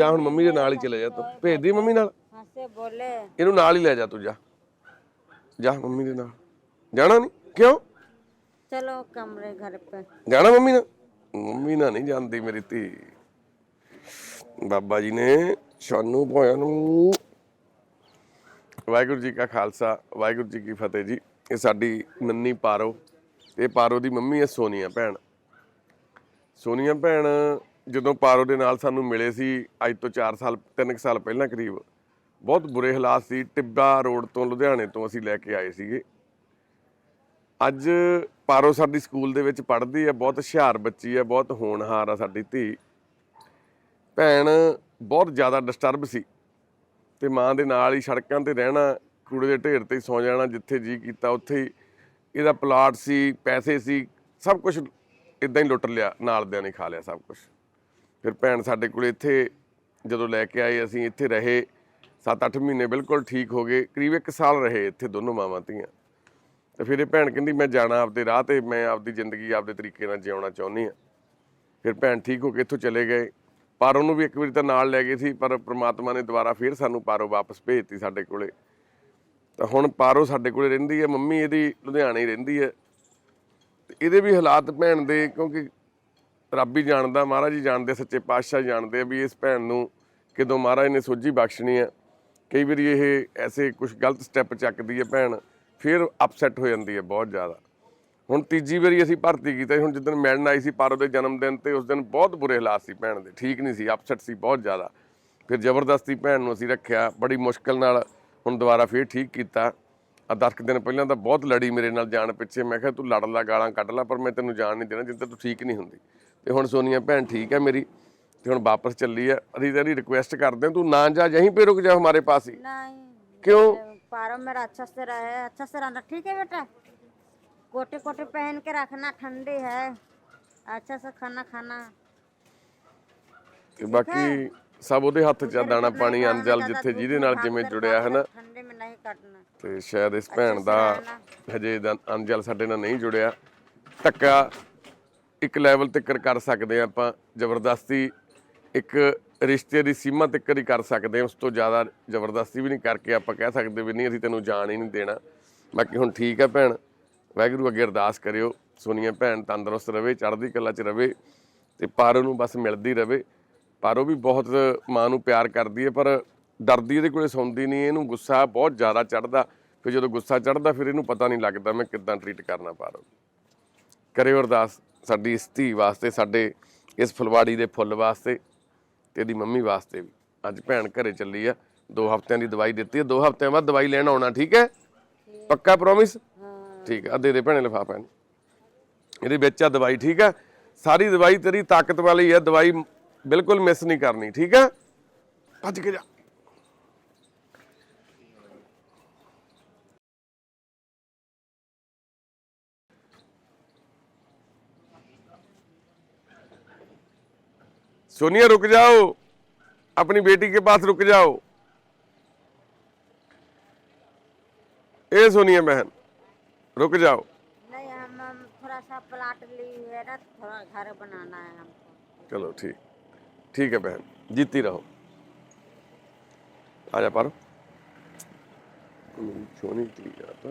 ਜਾ ਹੁਣ ਮੰਮੀ ਦੇ ਨਾਲ ਹੀ ਚਲੇ ਜਾ ਤੂੰ। ਭੇਜਦੀ ਮੰਮੀ ਨਾਲ? ਹੱਸੇ ਬੋਲੇ। ਇਹਨੂੰ ਨਾਲ ਹੀ ਲੈ ਜਾ ਤੂੰ ਜਾ। ਜਾ ਮੰਮੀ ਦੇ ਨਾਲ। ਜਾਣਾ ਨਹੀਂ ਕਿਉਂ? ਚਲੋ ਕਮਰੇ ਘਰ ਪੇ। ਜਾਣਾ ਮੰਮੀ ਨਾਲ? ਮੰਮੀ ਨਾਲ ਨਹੀਂ ਜਾਂਦੀ ਮੇਰੀ ਧੀ। ਬਾਬਾ ਜੀ ਨੇ ਸਾਨੂੰ ਭੋਇਆਂ ਨੂੰ ਵਾਹਿਗੁਰੂ ਜੀ ਕਾ ਖਾਲਸਾ ਵਾਹਿਗੁਰੂ ਜੀ ਕੀ ਫਤਿਹ ਜੀ। ਇਹ ਸਾਡੀ ਨੰਨੀ ਪਾਰੋ। ਇਹ ਪਾਰੋ ਦੀ ਮੰਮੀ ਹੈ ਸੋਨੀਆ ਭੈਣ। ਸੋਨੀਆ ਭੈਣ ਜਦੋਂ ਪਾਰੋ ਦੇ ਨਾਲ ਸਾਨੂੰ ਮਿਲੇ ਸੀ, ਅੱਜ ਤੋਂ 4 ਸਾਲ 3 ਸਾਲ ਪਹਿਲਾਂ ਕਰੀਬ, ਬਹੁਤ ਬੁਰੇ ਹਾਲਾਤ ਸੀ, ਟਿੱਬਾ ਰੋਡ ਤੋਂ ਲੁਧਿਆਣੇ ਤੋਂ ਅਸੀਂ ਲੈ ਕੇ ਆਏ ਸੀਗੇ। ਅੱਜ ਪਾਰੋ ਸਾਡੀ ਸਕੂਲ ਦੇ ਵਿੱਚ ਪੜ੍ਹਦੀ ਹੈ, ਬਹੁਤ ਹੁਸ਼ਿਆਰ ਬੱਚੀ ਹੈ, ਬਹੁਤ ਹੋਣਹਾਰ ਆ ਸਾਡੀ ਧੀ। ਭੈਣ ਬਹੁਤ ਜ਼ਿਆਦਾ ਡਿਸਟਰਬ ਸੀ ਤੇ ਮਾਂ ਦੇ ਨਾਲ ਹੀ ਸੜਕਾਂ ਤੇ ਰਹਿਣਾ, ਕੂੜੇ ਦੇ ਢੇਰ ਤੇ ਹੀ ਸੌ ਜਾਣਾ ਜਿੱਥੇ ਜੀ ਕੀਤਾ, ਉੱਥੇ ਹੀ ਇਹਦਾ ਪਲਾਟ ਸੀ, ਪੈਸੇ ਸੀ, ਸਭ ਕੁਝ ਇਦਾਂ ਹੀ ਲੁੱਟ ਲਿਆ ਨਾਲਦਿਆਂ ਨੇ ਖਾ ਲਿਆ ਸਭ ਕੁਝ ਫਿਰ ਭੈਣ ਸਾਡੇ ਕੋਲ ਇੱਥੇ ਜਦੋਂ ਲੈ ਕੇ ਆਏ, ਅਸੀਂ ਇੱਥੇ ਰਹੇ। 7-8 ਮਹੀਨੇ ਬਿਲਕੁਲ ਠੀਕ ਹੋ ਗਏ, ਕਰੀਬ 1 ਸਾਲ ਰਹੇ ਇੱਥੇ ਦੋਨੋਂ ਮਾਵਾਂ ਧੀਆਂ। ਤੇ ਫਿਰ ਇਹ ਭੈਣ ਕਹਿੰਦੀ, ਮੈਂ ਜਾਣਾ ਆਪਦੇ ਰਾਹ ਤੇ, ਮੈਂ ਆਪਦੀ ਜ਼ਿੰਦਗੀ ਆਪਦੇ ਤਰੀਕੇ ਨਾਲ ਜਿਉਣਾ ਚਾਹੁੰਦੀ ਆ ਫਿਰ ਭੈਣ ਠੀਕ ਹੋ ਕੇ ਇੱਥੋਂ ਚਲੇ ਗਏ। ਪਰ ਉਹਨੂੰ ਵੀ ਇੱਕ ਵਾਰੀ ਤਾਂ ਨਾਲ ਲੈ ਗਏ ਸੀ, ਪਰ ਪ੍ਰਮਾਤਮਾ ਨੇ ਦੁਬਾਰਾ ਫਿਰ ਸਾਨੂੰ ਪਾਰੋ ਵਾਪਸ ਭੇਜਤੀ ਸਾਡੇ ਕੋਲੇ। ਤਾਂ ਹੁਣ ਪਾਰੋ ਸਾਡੇ ਕੋਲੇ ਰਹਿੰਦੀ ਹੈ, ਮੰਮੀ ਇਹਦੀ ਲੁਧਿਆਣੇ ਰਹਿੰਦੀ ਹੈ। ਤੇ ਇਹਦੇ ਵੀ ਹਾਲਾਤ ਭੈਣ ਦੇ, ਕਿਉਂਕਿ ਰੱਬ ਹੀ ਜਾਣਦਾ, ਮਹਾਰਾਜ ਜੀ ਜਾਣਦੇ, ਸੱਚੇ ਪਾਤਸ਼ਾਹ ਜਾਣਦੇ ਆ ਵੀ ਇਸ ਭੈਣ ਨੂੰ ਕਿਦੋਂ ਮਹਾਰਾਜ ਨੇ ਸੋਝੀ ਬਖਸ਼ਣੀ ਹੈ ਕਈ ਵਾਰੀ ਇਹ ਐਸੇ ਕੁਝ ਗਲਤ ਸਟੈਪ ਚੱਕਦੀ ਹੈ ਭੈਣ, ਫਿਰ ਅਪਸੈਟ ਹੋ ਜਾਂਦੀ ਹੈ ਬਹੁਤ ਜ਼ਿਆਦਾ। ਹੁਣ ਤੀਜੀ ਵਾਰੀ ਅਸੀਂ ਭਰਤੀ ਕੀਤਾ ਸੀ। ਹੁਣ ਜਿੱਦਣ ਮੈਡਨ ਆਈ ਸੀ ਪਾਰੋ ਦੇ ਜਨਮ ਦਿਨ ਤੇ ਉਸ ਦਿਨ ਬਹੁਤ ਬੁਰੇ ਹਾਲਾਤ ਸੀ ਭੈਣ ਦੇ, ਠੀਕ ਨਹੀਂ ਸੀ ਅਪਸੈਟ ਸੀ ਬਹੁਤ ਜ਼ਿਆਦਾ। ਫਿਰ ਜ਼ਬਰਦਸਤੀ ਭੈਣ ਨੂੰ ਅਸੀਂ ਰੱਖਿਆ, ਬੜੀ ਮੁਸ਼ਕਲ ਨਾਲ ਹੁਣ ਦੁਬਾਰਾ ਫਿਰ ਠੀਕ ਕੀਤਾ। ਆ ਦਸ ਕੁ ਦਿਨ ਪਹਿਲਾਂ ਤਾਂ ਬਹੁਤ ਲੜੀ ਮੇਰੇ ਨਾਲ ਜਾਣ ਪਿੱਛੇ, ਮੈਂ ਕਿਹਾ ਤੂੰ ਲੜ ਲਾ, ਗਾਲਾਂ ਕੱਢ ਲਾ, ਪਰ ਮੈਂ ਤੈਨੂੰ ਜਾਣ ਨਹੀਂ ਦੇਣਾ ਜਿੰਨ ਤੱਕ ਤੂੰ ਠੀਕ ਨਹੀਂ ਹੁੰਦੀ। ਤੇ ਹੁਣ ਸੋਨੀਆ ਭੈਣ ਠੀਕ ਹੈ ਮੇਰੀ ਤੇ ਹੁਣ ਵਾਪਸ ਚੱਲੀ ਹੈ ਅਸੀਂ ਤੇਰੀ ਰਿਕੁਐਸਟ ਕਰਦੇ ਹਾਂ ਤੂੰ ਨਾ ਜਾ ਯਹੀਂ ਪੇ ਰੁਕ ਜਾ ਹਮਾਰੇ ਪਾਸ ਹੀ नहीं क्यों पारो मेरा अच्छा से रहे अच्छा से रहना ठीक है बेटा कोटे कोटे पहन के रखना ठंडी है अच्छा से खाना खाना ਤੇ ਬਾਕੀ ਸਭ ਉਹਦੇ ਹੱਥ 'ਚ ਆ ਦਾਣਾ ਪਾਣੀ ਅੰਜਲ ਜਿੱਥੇ ਜਿਹਦੇ ਨਾਲ ਜਿਵੇਂ ਜੁੜਿਆ ਹੈ ਨਾ ठंडी में नहीं काटना ਤੇ ਸ਼ਾਇਦ ਇਸ ਭੈਣ ਦਾ ਹਜੇ ਦਾ ਅੰਜਲ ਸਾਡੇ ਨਾਲ ਨਹੀਂ ਜੁੜਿਆ ਧੱਕਾ ਇੱਕ ਲੈਵਲ ਤੱਕ ਕਰ ਸਕਦੇ ਆ ਆਪਾਂ, ਜ਼ਬਰਦਸਤੀ ਇੱਕ ਰਿਸ਼ਤੇ ਦੀ ਸੀਮਾ ਤੱਕ ਹੀ ਕਰ ਸਕਦੇ ਆ ਉਸ ਤੋਂ ਜ਼ਿਆਦਾ ਜ਼ਬਰਦਸਤੀ ਵੀ ਨਹੀਂ ਕਰਕੇ ਆਪਾਂ ਕਹਿ ਸਕਦੇ ਵੀ ਨਹੀਂ, ਅਸੀਂ ਤੈਨੂੰ ਜਾਣ ਹੀ ਨਹੀਂ ਦੇਣਾ। ਬਾਕੀ ਹੁਣ ਠੀਕ ਹੈ ਭੈਣ, ਵਾਹਿਗੁਰੂ ਅੱਗੇ ਅਰਦਾਸ ਕਰਿਓ, ਸੋਨੀਆ ਭੈਣ ਤੰਦਰੁਸਤ ਰਵੇ, ਚੜ੍ਹਦੀ ਕਲਾ 'ਚ ਰਵੇ ਤੇ ਪਾਰੋ ਨੂੰ ਬਸ ਮਿਲਦੀ ਰਵੇ। ਪਾਰੋ ਵੀ ਬਹੁਤ ਮਾਂ ਨੂੰ ਪਿਆਰ ਕਰਦੀ ਹੈ, ਪਰ ਡਰਦੀ ਇਹਦੇ ਕੋਲੇ ਸੌਂਦੀ ਨਹੀਂ, ਇਹਨੂੰ ਗੁੱਸਾ ਬਹੁਤ ਜ਼ਿਆਦਾ ਚੜਦਾ ਫਿਰ ਜਦੋਂ ਗੁੱਸਾ ਚੜਦਾ ਫਿਰ ਇਹਨੂੰ ਪਤਾ ਨਹੀਂ ਲੱਗਦਾ ਮੈਂ ਕਿੱਦਾਂ ਟਰੀਟ ਕਰਨਾ ਪਾਰੋ ਕਰਿਓ ਅਰਦਾਸ ਸਾਡੀ ਇਸ ਧੀ ਵਾਸਤੇ ਸਾਡੇ ਇਸ ਫੁਲਵਾੜੀ ਦੇ ਫੁੱਲ ਵਾਸਤੇ ਤੇ ਇਹਦੀ ਮੰਮੀ ਵਾਸਤੇ ਵੀ। ਅੱਜ ਭੈਣ ਘਰੇ ਚੱਲੀ ਆ ਦੋ ਹਫ਼ਤਿਆਂ ਦੀ ਦਵਾਈ ਦਿੱਤੀ ਹੈ ਦੋ ਹਫ਼ਤਿਆਂ ਬਾਅਦ ਦਵਾਈ ਲੈਣ ਆਉਣਾ ਠੀਕ ਹੈ? ਪੱਕਾ ਪ੍ਰੋਮਿਸ ਠੀਕ ਹੈ ਆ ਦੇ ਦੇ ਭੈਣੇ ਲਿਫਾਫਾ ਇਹਨੂੰ ਇਹਦੇ ਵਿੱਚ ਆ ਦਵਾਈ ਠੀਕ ਹੈ ਸਾਰੀ ਦਵਾਈ ਤੇਰੀ ਤਾਕਤ ਵਾਲੀ ਹੈ ਦਵਾਈ ਬਿਲਕੁਲ ਮਿਸ ਨਹੀਂ ਕਰਨੀ ਠੀਕ ਹੈ ਭੱਜ ਕੇ ਜਾ। सोनिया रुक जाओ। अपनी बेटी के पास रुक जाओ। ए सोनिया बहन रुक जाओ। नहीं हम हम थोड़ा सा प्लाट ली है ना थोड़ा घर बनाना है हमको। चलो ठीक। ठीक है बहन जीती रहो। आ जा पारो। सोनी जाता